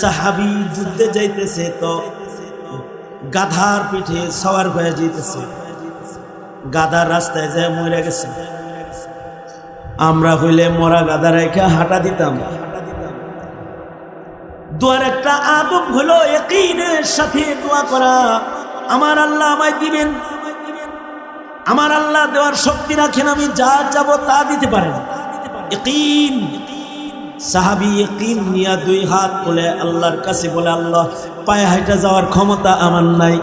সাহাবি যুদ্ধে যাইতেছে তো গাধার পিঠে সওয়ার হয়ে যাইতেছে। গাধার রাস্তায় যায় মরে গেছে। আমরা হইলে মরা গাদা রেখে হাঁটা দিতাম। দোয়ার একটা আদব হলো একইনের সাথে দোয়া করা। আমার আল্লাহ আমায় দিবেন। আমার আল্লাহ দেওয়ার শক্তি রাখেন, আমি যা যাব তা দিতে পারেন। ইকিন সাহাবি ইকিন নিয়া দুই হাত বলে আল্লাহর কাছে বলে, আল্লাহ, পায়ে হাইটা যাওয়ার ক্ষমতা আমার নাই।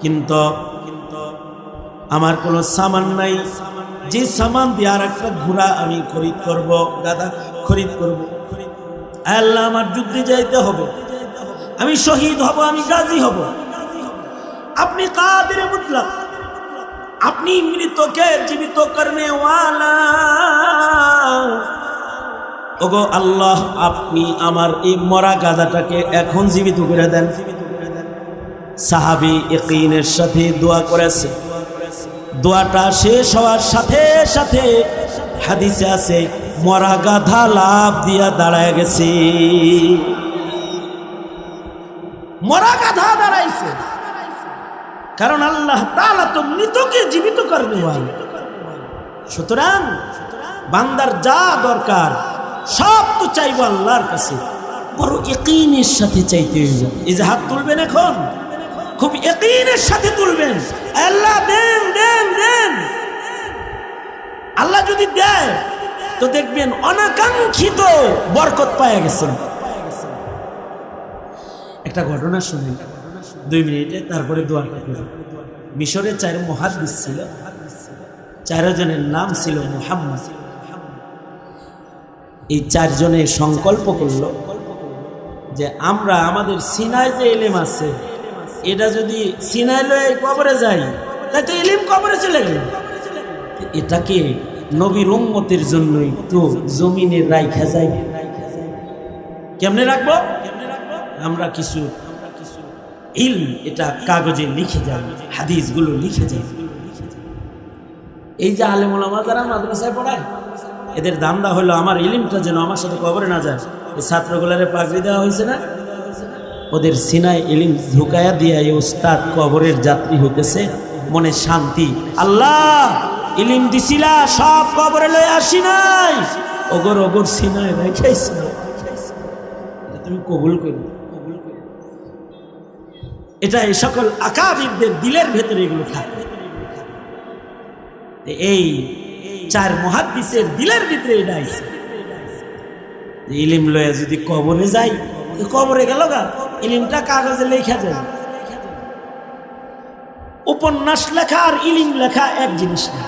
কিন্তু আমার কোনো সামান নাই। যে সামান দিয়ে আর একটা ঘোড়া আমি খরিদ করব দাদা খরিদ করব। আল্লাহ, আমার যুদ্ধে যাইতে হবে। আমি শহীদ হব, আমি গাজী হব। আপনি কাদের মুতলাক? আপনি মৃতকে জীবিত করনে ওয়ালা। ওগো আল্লাহ, আপনি আমার এই মরা গাদাটাকে এখন জীবিত করে দেন। সাহাবি ইকিনের সাথে দোয়া করেছে। দোয়াটা শেষ হওয়ার সাথে সাথে হাদিসে আছে, মরা গাধা লাভ দিয়া দাঁড়ায় গেছে। মরা গাধা দাঁড়াইছে। কারণ আল্লাহ তাআলা তো মৃতকে জীবিত করবে সুতরাং বান্দার যা দরকার সব তো চাইব আল্লাহর কাছে। বড় একিনের সাথে চাইতে এই যে হাত তুলবেন এখন। খুব একইনের সাথে তুলবেন। আল্লাহ দেন দেন দেন। আল্লাহ যদি দেয়, তো দেখবেন অনাকাঙ্ক্ষিত বরকত পাওয়া গেছেন। একটা ঘটনা শুনি দুই মিনিটে তারপরে দোয়াটা করি মিশরে চার মহাদিস ছিল। চারজনের নাম ছিল মোহাম্মদ। এই চারজনে সংকল্প করল যে আমরা আমাদের সিনায় যে এলেম আছে, এটা যদি সিনায় লয়ে কবরে যাই তাই তো এলিম কবরে চলে গেল। এটাকে নবীর উম্মতের জন্যই তো জমিনে রাইখা যায়? কেমনে রাখব? আমরা কিছু ইল এটা কাগজে লিখে যাই, হাদিসগুলো লিখে যাই। এই যে আলেমুলামা যারা মাদ্রাসায় পড়ায় এদের দামটা হলো, আমার ইলিমটা যেন আমার সাথে কবরে না যায়। এই ছাত্রগুলারে পাগড়ি দেওয়া হয়েছে না? ওদের সিনায় ইলিম ঢুকায়া দিয়া এই ওস্তাদ কবরের যাত্রী হইতেছে, মনে শান্তি। আল্লাহ, ইলিম দিছিলা, সব কবরে লয়ে আসি নাই। ওগর ওগর সিনায় রেখাইছে এটা তুমি কবুল করি। এটা এই সকল আকাবিরদের দিলের ভেতরে এগুলো থাকে। এই চার মহাদিসের দিলের ভিতরে ইলিম লয়ে যদি কবরে যাই কবরে গেল গা। ইলিমটা কাগজে লেখা যায়। উপন্যাস লেখা আর ইলিম লেখা এক জিনিস না।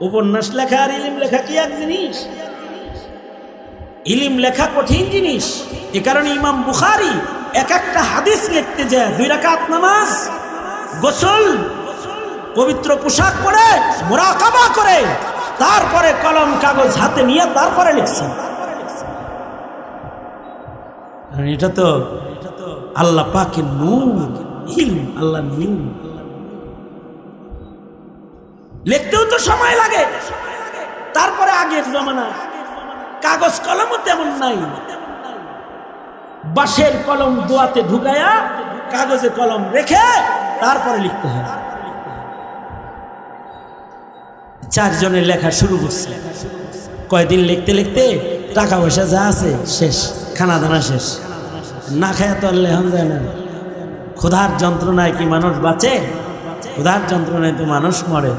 উপন্যাস লেখা আর ইলিম লেখা কি এক জিনিস? ইলিম লেখা কঠিন জিনিস। এ কারণে ইমাম বুখারি এক একটা হাদিস লিখতে যায়। দুই রাকাত নামাজ, গোসল পবিত্র পোশাক পরে, মোরাকাবা করে, তারপরে কলম, কাগজ হাতে নিয়ে তারপরে লিখছেন এটা তো আল্লাহ পাকে নূর আল্লাহ নূর। লিখতেও তো সময় লাগে। তারপরে আগের জমানা, কাগজ কলমও তেমন নাই। বাঁশের কলম দোয়াতে ঢুকায়া, কাগজে কলম রেখে, তারপরে লিখতে হয়। চারজনের লেখা শুরু করছে। কয়দিন লিখতে লিখতে টাকা পয়সা যা আছে শেষ, খানা দানা শেষ। না খায় তো আর লেহন যায় না। ক্ষুধার যন্ত্রণায় কি মানুষ বাঁচে? ক্ষুধার যন্ত্রণায় তো মানুষ মরে।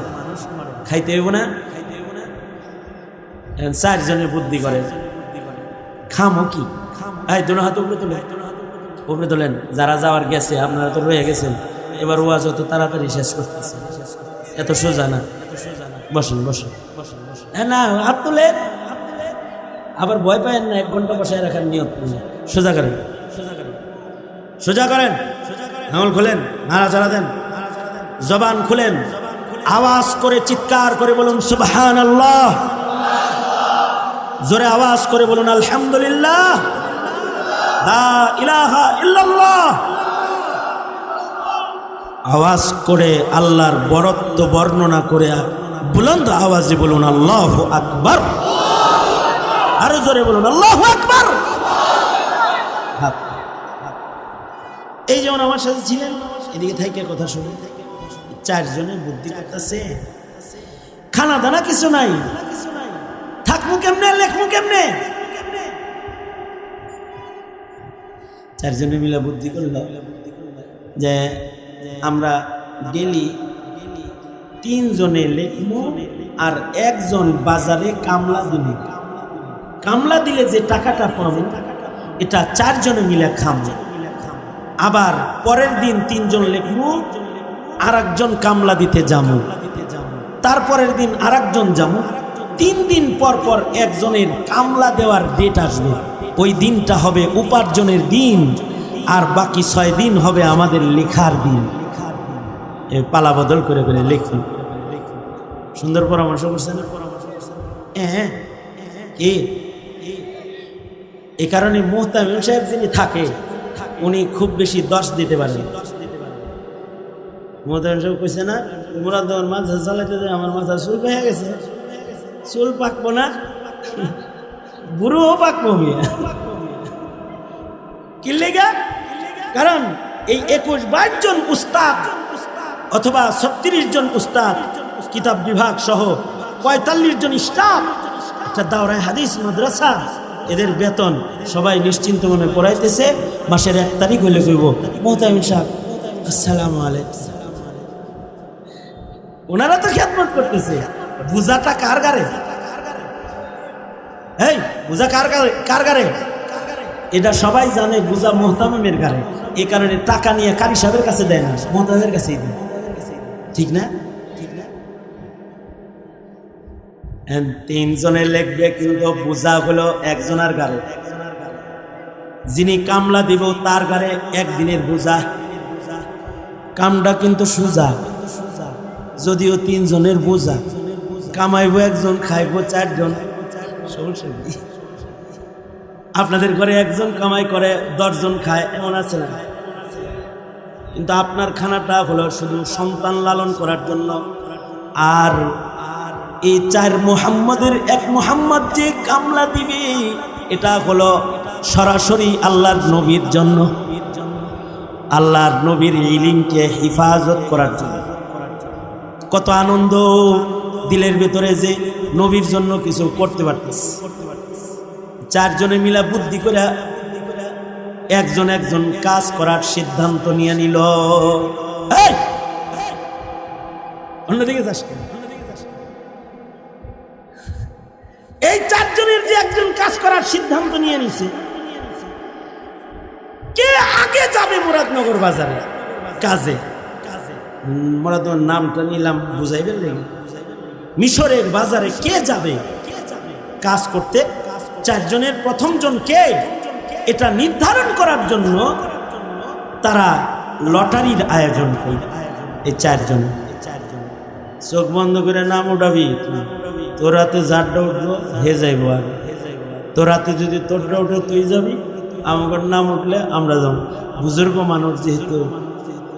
খাইতে হইব না? চারজনে বুদ্ধি করে। খামো কি? এই, দুনো হাত উপরে উপরে তোলেন। যারা যাওয়ার গেছে, আপনারা তো রয়ে গেছেন। এবার ওয়াজ অত তাড়াতাড়ি শেষ করতেছে। এত সোজা না। বসেন বসেন হ্যাঁ না, হাত তুলে। আবার ভয় পায়েন না, এক ঘণ্টা বসায় রাখার নিয়ত নেই। সোজা করেন। সোজা করেন। আঙুল খোলেন, নাড়াচাড়া দেন। জবান খুলেন। আওয়াজ করে চিৎকার করে বলুন সুবহান আল্লাহ জোরে আওয়াজ করে বলুন, আলহামদুলিল্লাহ। আওয়াজ করে আল্লাহর বরত্ব বর্ণনা করে বুলন্দ আওয়াজে বলুন, আল্লাহ আকবর। আরও জোরে বলুন, আল্লাহ আকবার। এই যেমন আমার সাথে ছিলেন, এদিকে থেকে কথা শুনে চারজনে বুদ্ধি করতেছে। খানা দানা কিছু নাই। থাকব কেমনে, লেখবো কেমনে? চারজনে মিলে বুদ্ধি করল যে আমরা ডেলি তিনজনে লেখবো আর একজন বাজারে কামলা দিলে। কামলা দিলে যে টাকাটা পাবো, এটা চারজনে মিলে খামো আবার পরের দিন তিনজন লেখবো আর একজন কামলা দিতে যাব। তারপরের দিন আর একজন যাব। তিন দিন পর পর একজনের কামলা দেওয়ার ডেট আসবে। ওই দিনটা হবে উপার্জনের দিন আর বাকি ছয় দিন হবে আমাদের লেখার দিন। পালা বদল করে করে লিখুন। সুন্দর পরামর্শ করছেন? হ্যাঁ এ এ কারণে মোহতামিম সাহেব যিনি থাকে, উনি খুব বেশি দশ দিতে পারেন। মোহতামিম সাহেব কইছে না মুরাদ দেওয়ার মাথা চালাইতে যায় আমার মাথা চুল পেয়ে গেছে। চুল পাকবো না। বুড়োও পাকবো মিয়া। কি লেগা? কারণ এই একুশ বাইশ জন উস্তাদ অথবা ছত্রিশ জন উস্তাদ কিতাব বিভাগ সহ পঁয়তাল্লিশ জন স্টাফ, একটা দাওরায় হাদিস, মাদ্রাসা, এদের বেতন সবাই নিশ্চিন্ত মনে পড়াইতেছে, মাসের এক তারিখ হলে কইব। মোহতামিন সাহেব, আসসালাম আলাইকুম। ওনারা তো খেদমত করতেছে। বুঝাটা কার গারে? এই, বুঝা কার গারে কার গারে? এটা সবাই জানে, বুঝা মোহতামিমের গারে। এ কারণে টাকা নিয়ে কারি সাহেবের কাছে দেয় না মোহতামের কাছেই দেয়। ঠিক না? তিনজনে লিখবে কিন্তু বোঝা হলো একজনের গাড়ে যিনি কামলা দিব তার গাড়ে একদিনের বোঝা। কামটা কিন্তু সোজা। যদিও তিনজনের বোঝা। কামাইব একজন, খাইব চারজন। আপনাদের ঘরে একজন কামাই করে, দশজন খায়, এমন আছে না? কিন্তু আপনার খানাটা হলো শুধু সন্তান লালন করার জন্য। আর এই চার মোহাম্মদের এক মোহাম্মদ যে কামলা দিবে, এটা হলো সরাসরি আল্লাহর নবীর জন্য। আল্লাহর নবীর ইলিমকে হিফাজত করার জন্য। কত আনন্দ দিলের ভেতরে যে নবীর জন্য কিছু করতে পারতেছে। চারজনে মিলা বুদ্ধি করে একজন একজন কাজ করার সিদ্ধান্ত নিয়ে নিল! অন্যদিকে যাস। এই চারজনের যে একজন কাজ করার সিদ্ধান্ত নিয়ে নিছে, কে আগে যাবে মুরাদনগর বাজারে? কাজে। মুরাদনগর নামটা নিলাম, বুঝাইবেন নাকি? মিশরের বাজারে কে যাবে? কাজ করতে চারজনের প্রথম জন কে? এটা নির্ধারণ করার জন্য তারা লটারির আয়োজন করে। এই চারজন। চোখ বন্ধ করে নাম উঠাবি। তোর হাতে যারটা উঠবো হে যাইব আর। তোর হাতে যদি তোরটা উঠে তুই যাবি আমার নাম উঠলে আমরা যাব। বুজুর্গ মানুষ যেহেতু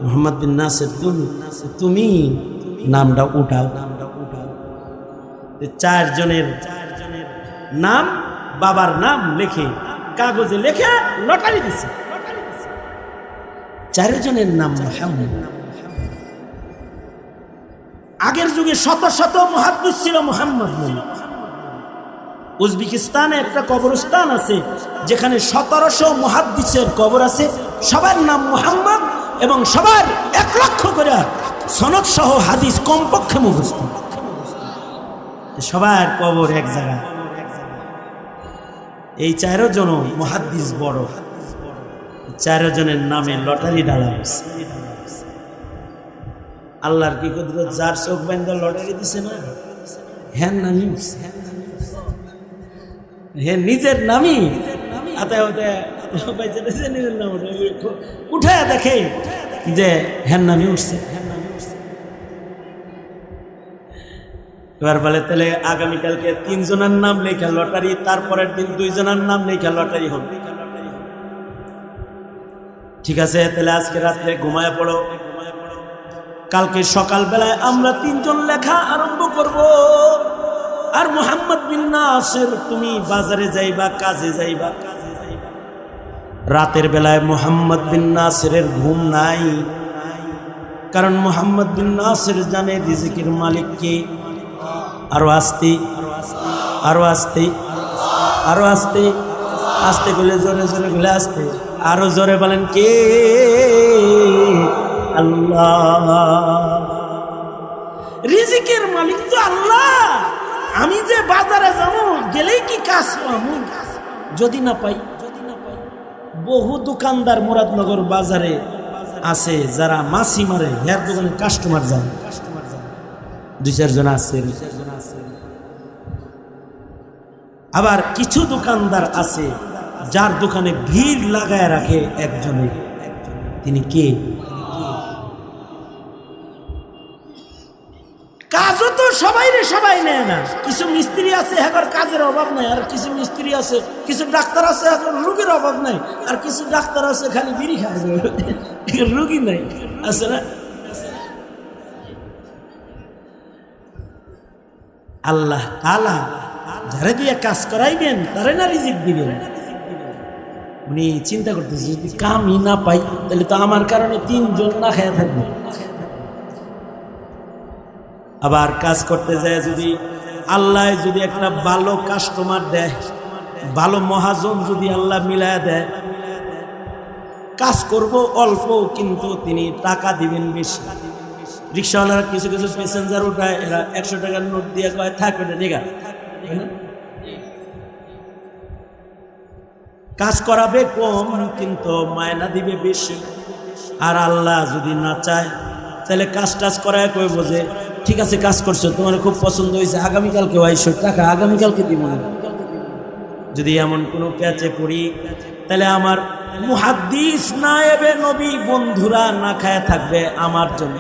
মোহাম্মদ বিন নাসের, তুমি তুমি নামটা উঠাও উঠাও। চারজনের নাম, বাবার নাম লেখে, কাগজে লেখে লটারি দিছে। চারজনের নাম মোহাম্মদ আগের যুগে শত শত মহাদ্দুস ছিল মোহাম্মদ উজবেকিস্তানে একটা কবরস্থান আছে, যেখানে সতেরোশো মহাদ্দিসের কবর আছে। সবার নাম মোহাম্মদ এবং সবার এক লক্ষ করে সনদ সহ হাদিস কমপক্ষে মুখস্থ। সবার কবর এক জায়গায়। এই চারো জন মহাদ্দিস বড়। চারো জনের নামে লটারি ডালা হয়েছে আল্লাহর কি কুদরত? যার চোখ বাইন্দা লটারি দিছে না? হ্যান নামি হে নিজের নামি আতায় হতে উঠে দেখে যে হ্যান নামি উঠছে এবার বলে, তাহলে আগামীকালকে তিনজনের নাম লেখা লটারি, তারপরের দিন দুইজনের নাম লেখা লটারি হবে। ঠিক আছে, তাহলে আজকে রাত্রে ঘুমায় পড়ো। কালকে সকালবেলায় আমরা তিনজন লেখা আরম্ভ করব। আর মোহাম্মদ বিন নাসের, তুমি বাজারে যাইবা, কাজে যাইবা রাতের বেলায় মোহাম্মদ বিন নাসেরের ঘুম নাই। কারণ মোহাম্মদ বিন নাসের জানে রিজিকের মালিক কে। আরও আসতে আরও আসতে আরও আসতে আসতে গেলে জোরে জোরে গেলে আসতে। আরও জোরে বলেন কে? আল্লাহ। রিজিকের মালিক তো আল্লাহ। আমি যে বাজারে যাব, গেলেই কি কাজ যদি না পাই, যদি না পাই। বহু দোকানদার মুরাদনগর বাজারে আছে, যারা মাছি মারে, হেয়ার দোকানে কাস্টমার যায় দুই চারজন আছে। আবার কিছু দোকানদার আছে, যার দোকানে ভিড় লাগায় রাখে একজনে। তিনি কে? সবাই নেয় না। কিছু মিস্ত্রি আছে এখন কাজের অভাব নাই। আর কিছু মিস্ত্রি আছে, কিছু ডাক্তার আছে এখন রুগীর অভাব নাই। আর কিছু ডাক্তার আছে, খালি বিড়ি খায়। রুগী নাই। আছে না? আল্লাহ তালা যারা দিয়ে কাজ করাইবেন, তারে না রিজিক দিবেন। উনি চিন্তা করতেছে, যদি কামই না পাই, তাহলে তো আমার কারণে তিনজন না খেয়ে থাকবে। আবার কাজ করতে যায় যদি আল্লাহ যদি একটা ভালো কাস্টমার দেয়, ভালো মহাজন যদি আল্লাহ মিলায় দেয়, কাজ করব অল্প কিন্তু তিনি টাকা দিবেন বেশি। রিক্সাওয়ালারা কিছু কিছু প্যাসেঞ্জার উঠায়, এরা একশো টাকার নোট দিয়ে কয়, থাক ওটা নেগা কাজ করাবে কম কিন্তু মায়না দিবে বেশি। আর আল্লাহ যদি না চায়, তাহলে কাজ টাজ করায় কই বোঝে ঠিক আছে, কাজ করছ, তোমার খুব পছন্দ হয়েছে, আগামীকালকে আইসো, টাকা আগামীকালকে দিব না। যদি এমন কোনো প্যাচে পড়ি, তাহলে আমার মুহাদ্দিস নায়েবে নবী বন্ধুরা না খায় থাকবে আমার জন্য।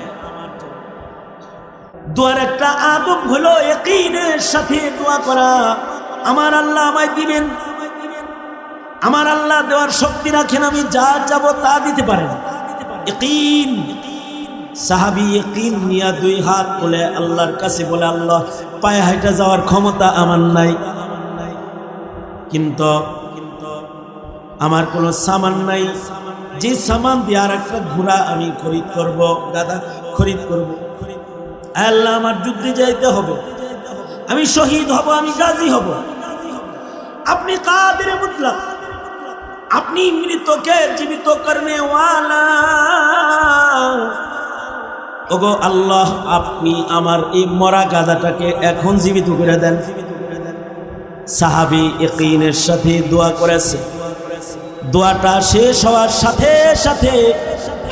দোয়ার একটা আদব হলো একইনের সাথে দোয়া করা। আমার আল্লাহ আমায় দিবেন। আমার আল্লাহ দেওয়ার শক্তি রাখেন, আমি যা যাব তা দিতে পারেন। ইকিন সাহাবি ইকিন নিয়া দুই হাত বলে আল্লাহর কাছে বলে, আল্লাহ, পায়ে হাইটা যাওয়ার ক্ষমতা আমার নাই। কিন্তু আমার কোনো সামান নাই। যে সামান দিয়ে আর একটা ঘোড়া আমি খরিদ করব, দাদা, খরিদ করব। আল্লাহ, আমার যুদ্ধে যাইতে হবে। আমি শহীদ হব, আমি গাজী হব। আপনি কাদের মুতলা আপনি মৃতকে জীবিত করনে ওয়ালা ওগো আল্লাহ, আপনি আমার এই মরা গাদাটাকে এখন জীবিত করে দেন। সাহাবি একিনের সাথে দোয়া করেছে। দোয়াটা শেষ হওয়ার সাথে সাথে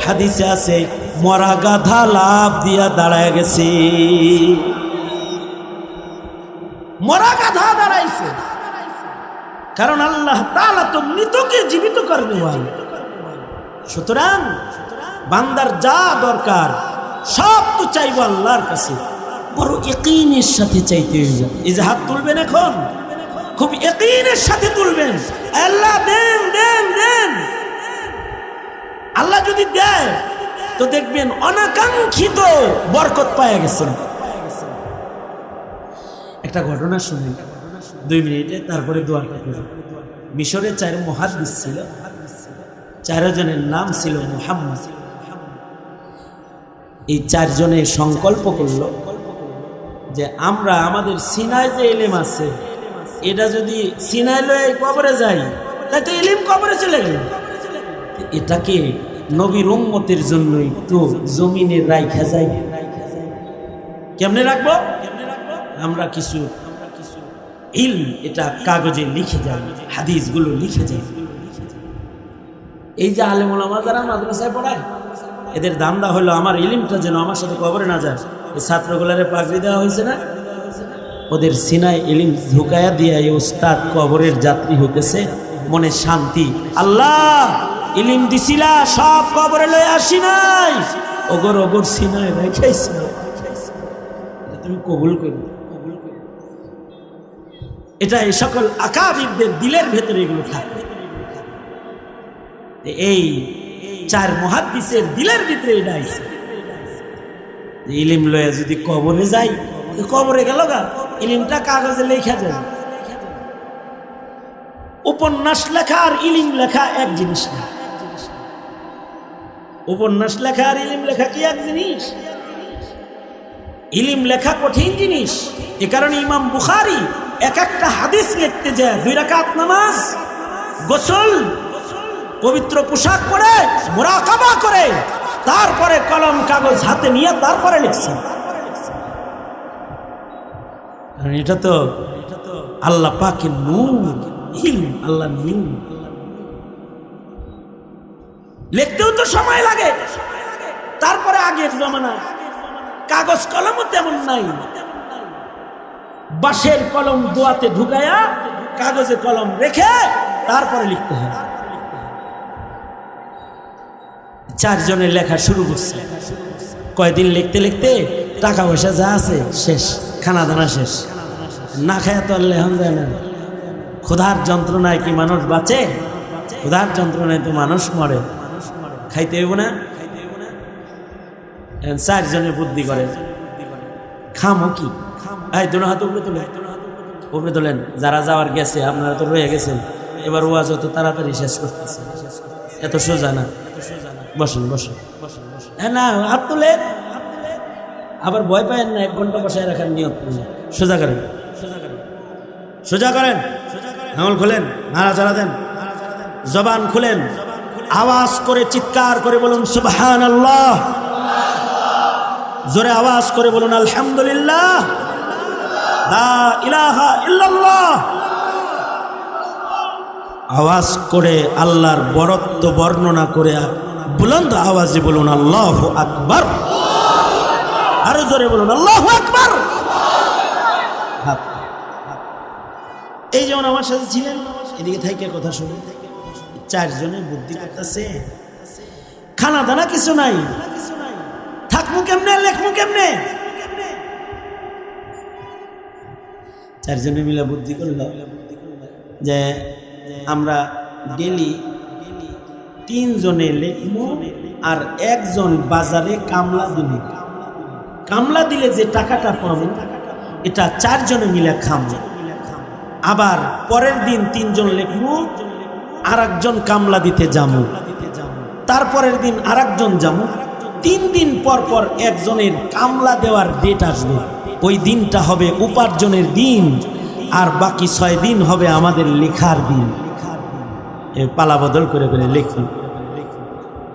হাদিসে আছে, মরা গাধা লাভ দিয়া দাঁড়ায় গেছে। মরা গাধা দাঁড়াইছে। কারণ আল্লাহ তো মৃতকে জীবিত করবে সুতরাং বান্দার যা দরকার সব তো চাইব আল্লাহর কাছে। বড় একিনের সাথে চাইতে হইবে। এই যে হাত তুলবেন এখন। খুব একিনের সাথে তুলবেন। আল্লাহ দেন দেন দেন। আল্লাহ যদি দেয়, তো দেখবেন অনাকাঙ্ক্ষিত বরকত পাওয়া গেছেন। একটা ঘটনা শুনি। দুই মিনিটে তারপরে দোয়াটা করি মিশরে চার মহাদিস ছিল। চারজনের নাম ছিল মোহাম্মদ। এই চারজনে সংকল্প করল যে আমরা আমাদের সিনায় যে এলেম আছে, এটা যদি সিনায় লয়ে কবরে যাই তাই তো এলিম কবরে চলে গেল। এটাকে নবীর উম্মতের জন্যই তো জমিনে রাইখা যাই কেমনে রাখব? আমরা কিছু ইল এটা কাগজে লিখে যাই, হাদিসগুলো লিখে যাই। এই যে আলেমুলামা যারা মাদ্রাসায় পড়ায় এদের দান্দা হলো আমার ইলিমটা যেন আমার সাথে কবরে না যায়। এই ছাত্রগুলারে পাগড়ি দেওয়া হয়েছে না? ওদের সিনায় ইলিম ঢুকায়া দিয়া এই উস্তাদ কবরের যাত্রী হইতেছে, মনে শান্তি। আল্লাহ, ইলিম দিছিলা, সব কবরে লয়ে আসি নাই। ওগর ওগর সিনায় রেখেছি। তুমি কবুল করবে এটা এই সকল আকাবিরদের দিলের ভেতরে এগুলো থাকে। এই চার মহাদিসের দিলের ভিতরে এটা ইলিম লয়ে যদি কবরে যাই কবরে গেল গা, ইলিমটা কাগজে লেখা যায় উপন্যাস লেখা আর ইলিম লেখা এক জিনিস না। উপন্যাস লেখা আর ইলিম লেখা কি এক জিনিস? ইলিম লেখা কঠিন জিনিস। এ কারণে ইমাম বুখারি এক একটা হাদিস লিখতে যায়, দুই রাকাত নামাজ, গোসল পবিত্র পোশাক পরে, মোরাকাবা করে, তারপরে কলম, কাগজ হাতে নিয়ে তারপরে কারণ এটা তো আল্লাহ পাকে আল্লাহ লিখতেও তো সময় লাগে। তারপরে আগের জমানা কাগজ কলমও তেমন নাই। বাঁশের কলম দোয়াতে ঢুকায়া কাগজে কলম রেখে তারপরে লিখতে হয়। চারজনের লেখা শুরু করছে। কয়দিন লিখতে লিখতে টাকা পয়সা যা আছে শেষ, খানা দানা শেষ। না খায় তো আর লেহন যায় না। ক্ষুধার যন্ত্রণায় কি মানুষ বাঁচে? ক্ষুধার যন্ত্রণায় তো মানুষ মরে। খাইতে হইব না? চারজনে বুদ্ধি করে। খামো কি? হাত উপরে তোলেন। যারা যাওয়ার গেছে, আপনারা তো রয়ে গেছেন। এবার ওয়াজ অত তাড়াতাড়ি শেষ করতেছে। এত সোজা না। বসেন বসেন হ্যাঁ না হাত তুলে। আবার ভয় পায়েন না, এক ঘণ্টা বসায় রাখার নিয়ত। সোজা করেন। সোজা করেন। আঙুল খোলেন, নাড়াচাড়া দেন। জবান খুলেন। আওয়াজ করে চিৎকার করে বলুন সুবহান আল্লাহ জোরে আওয়াজ করে বলুন, আলহামদুলিল্লাহ। ইলাহা আওয়াজ করে আল্লাহর বরত্ব বর্ণনা করে বুলন্দ আওয়াজে বলুন, আল্লাহ আকবার। আরও জোরে বলুন, আল্লাহ আকবার। এই যেমন আমার সাথে ছিলেন, এদিকে থাইকে কথা শুনে, চারজনে বুদ্ধি করতেছে। খানা দানা কিছু নাই। থাকব কেমনে, লেখবো কেমনে? চারজনে মিলে বুদ্ধি করল। যে আমরা ডেলি তিনজনে লেখবো আর একজন বাজারে কামলা দিল। কামলা দিলে যে টাকাটা পাবো, এটা চারজনে মিলে খাম। আবার পরের দিন তিনজন লেখবো আর একজন কামলা দিতে যাব তারপরের দিন আর একজন যাব তিন দিন পর পর একজনের কামলা দেওয়ার ডেট আসবে। ওই দিনটা হবে উপার্জনের দিন আর বাকি ছয় দিন হবে আমাদের লেখার দিন। পালা বদল করে করে লেখি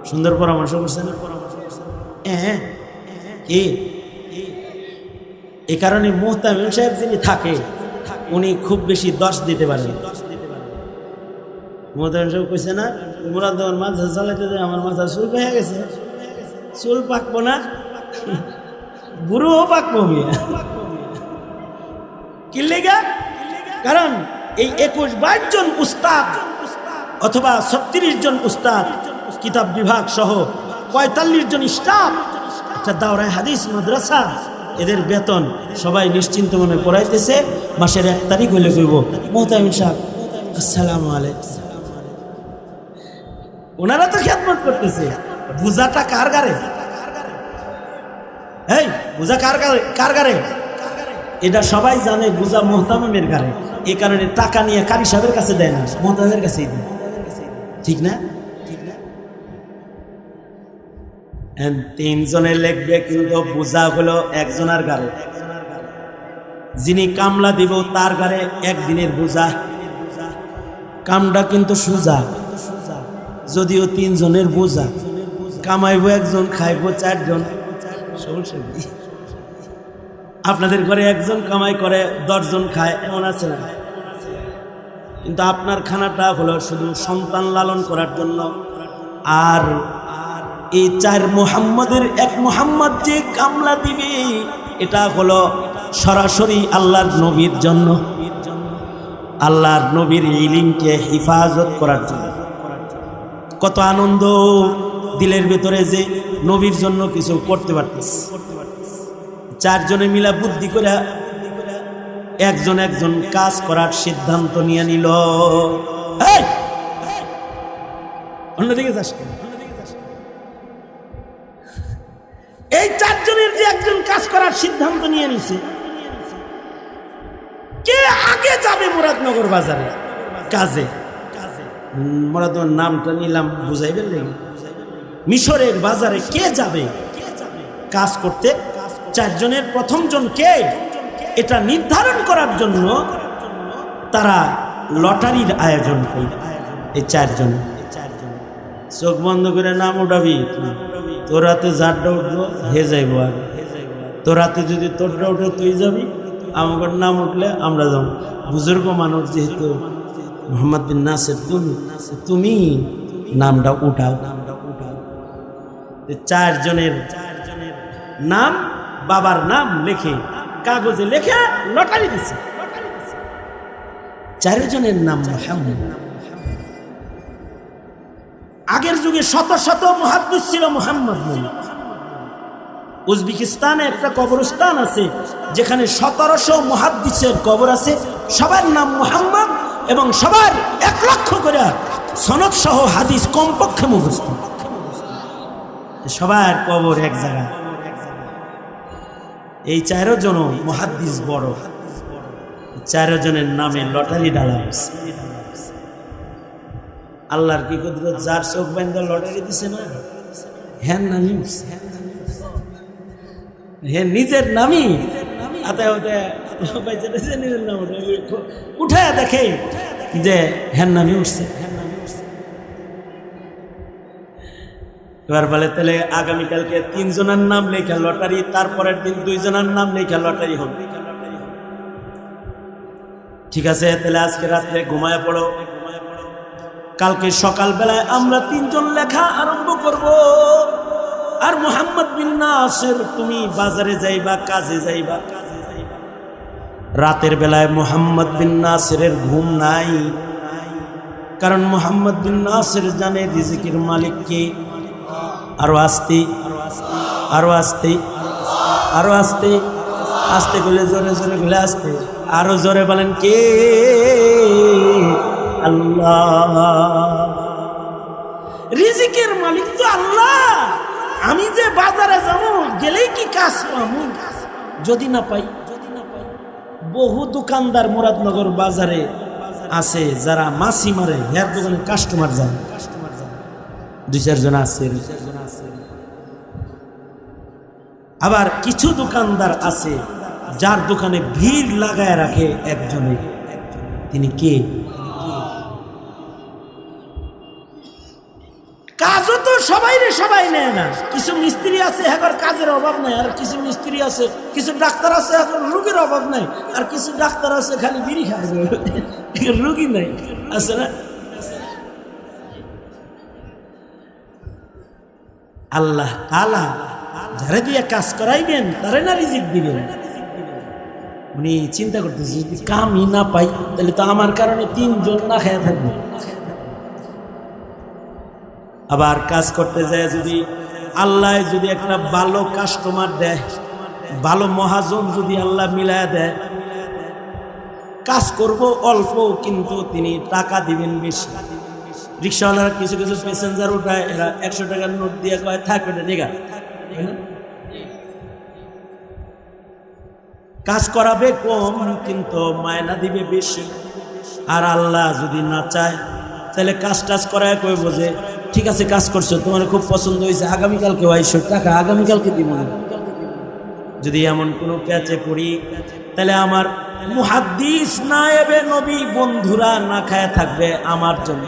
সুন্দর পরামর্শ করছেন। হ্যাঁ এ এ কারণে মোহতামিম সাহেব যিনি থাকে, উনি খুব বেশি দশ দিতে পারেন। মোহতামিম সাহেব কইছে, না মুরাদ আমার মাথা চালাইতে যায় আমার মাথা চুল পেয়ে গেছে। চুল পাকবো না বুড়োও পাকবো মিয়া। কি লেগা? কারণ এই একুশ বাইশ জন উস্তাদ অথবা ছত্রিশ জন উস্তাদ কিতাব বিভাগ সহ পঁয়তাল্লিশ জন স্টাফ। একটা দাওরায় হাদিস, মাদ্রাসা, এদের বেতন সবাই নিশ্চিন্ত মনে পড়াইতেছে, মাসের এক তারিখ হইলে কইব। মোহতামিন সাহেব, আসসালামু আলাইকুম। ওনারা তো খেদমত করতেছে। বুঝাটা কার গারে এই বুঝা কার গারে কার গারে এটা সবাই জানে, বুঝা মোহতামের গারে এই কারণে টাকা নিয়ে কারি সাহেবের কাছে দেয় না মোহতামের কাছেই দেয়। ঠিক না? And তিনজনে লেখবে কিন্তু বোঝা হলো একজনের গারে যিনি কামলা দিব তার গারে একদিনের বোঝা কামটা কিন্তু সোজা, যদিও তিনজনের বোঝা কামাইবো একজন, খাইবো চারজন। আপনাদের ঘরে একজন কামাই করে, দশজন খায়, এমন আছে না? কিন্তু আপনার খানাটা হলো শুধু সন্তান লালন করার জন্য। আর এই চার মোহাম্মদের এক মোহাম্মদ যে কামলা দিবে, এটা হলো সরাসরি আল্লাহর নবীর জন্য। আল্লাহর নবীর ইলিমকে হেফাজত করার জন্য। কত আনন্দ দিলের ভেতরে যে নবীর জন্য কিছু করতে পারতেছে। চারজনে মিলা বুদ্ধি করে একজন একজন কাজ করার সিদ্ধান্ত নিয়ে নিল! অন্যদিকে যাস। করার সিদ্ধান্ত নিয়ে নিছে। কে আগে যাবে মুরাদনগর বাজারে? কাজে। মুরাদনগর নামটা নিলাম, বুঝাইবেন মিশরের বাজারে কে যাবে? কাজ করতে চারজনের প্রথম জন কে? এটা নির্ধারণ করার জন্য তারা লটারির আয়োজন করবে এই চারজন। চোখ বন্ধ করে নাম উঠাবি। তোরাতে যারটা উঠবো, হে যাইব আর তোরাতে যদি তোরটা উঠে তুই যাবি আমার নাম উঠলে আমরা যাব। বুজুর্গ মানুষ যেহেতু মোহাম্মদ বিন নাসের, তুমি তুমি নামটা উঠাও। নামটা উঠাও চারজনের চারজনের নাম, বাবার নাম লেখে, কাগজে লেখে লটারি দিছে। চারজনের নাম মোহাম্মদ। আগের যুগে শত শত মহাদ্দুস ছিল মোহাম্মদ বলে। উজবেকিস্তানে একটা কবরস্থান আছে, যেখানে সতেরোশো মহাদ্দিসের কবর আছে। সবার নাম মোহাম্মদ এবং সবার এক লক্ষ করে সনদ সহ হাদিস কমপক্ষে মুখস্থ। সবার কবর এক জায়গায়। এই চারো জন মহাদ্দিস বড়। চারো জনের নামে লটারি ডালা হয়েছে। আল্লাহর কি কুদরত, যার চোখ বাইন্দা লটারি দিছে না? হ্যান নামি উঠছে। হে নিজের নামই হতে নিজের নাম উঠে দেখে যে হ্যান নামি উঠছে। এবার বলে, তাহলে আগামীকালকে তিনজনের নাম লেখা লটারি, তারপরের দিন দুইজনের নাম লেখা লটারি হবে। ঠিক আছে, তাহলে আজকে রাত্রে ঘুমায় পড়ো। কালকে সকালবেলায় আমরা তিনজন লেখা আরম্ভ করব। আর মোহাম্মদ বিন নাসের, তুমি বাজারে যাইবা, কাজে যাইবা। রাতের বেলায় মোহাম্মদ বিন নাসেরের ঘুম নাই। কারণ মোহাম্মদ বিন নাসের জানে রিজিকের মালিককে আরও আসতে আরও আসতে আরও আসতে আসতে গুলে জোরে জোরে গুলে আসতে। আরও জোরে বলেন কে? আল্লাহ। রিজিকের মালিক তো আল্লাহ। আমি যে বাজারে যাব, গেলেই কি কাজ পাবো? যদি না পাই যদি না পাই বহু দোকানদার মুরাদনগর বাজারে আছে, যারা মাছি মারে, হেয়ার দোকানে কাস্টমার যায় দুই চারজন আছে। আবার কিছু দোকানদার আছে, যার দোকানে ভিড় লাগায় রাখে একজনে তিনি কে? সবাই নেয় না। কিছু মিস্ত্রি আছে এখন কাজের অভাব নাই, আর কিছু মিস্ত্রি আছে, কিছু ডাক্তার আছে, এখন রুগীর অভাব নাই, আর কিছু ডাক্তার আছে, খালি বিড়ি খায়। রুগী নাই, আছে না? আল্লাহ তালা যারা দিয়ে কাজ করাইবেন, তারে না রিজিক দিবেন। উনি চিন্তা করতেছে যদি কামই না পাই, তাহলে তো আমার কারণে তিনজন না খেয়ে থাকবে। আবার কাজ করতে যায় যদি আল্লাহ যদি একটা ভালো কাস্টমার দেয়, ভালো মহাজন যদি আল্লাহ মিলায় দেয়, কাজ করব অল্প কিন্তু তিনি টাকা দিবেন বেশি। রিক্সাওয়ালারা কিছু কিছু প্যাসেঞ্জার উঠায়, এরা একশো টাকার নোট দিয়ে কয় থাকবে না? দেখা কাজ করাবে কম কিন্তু মায়না দিবে বেশি। আর আল্লাহ যদি না চায়, তাহলে কাজ টাজ করায় কই বোঝে? ঠিক আছে, কাজ করছ, তোমার খুব পছন্দ হয়েছে আগামীকালকে আইসো, টাকা আগামীকালকে দিব না। যদি এমন কোনো প্যাচে পড়ি, তাহলে আমার মুহাদ্দিস নায়েবে নবী বন্ধুরা না খায় থাকবে আমার জন্য।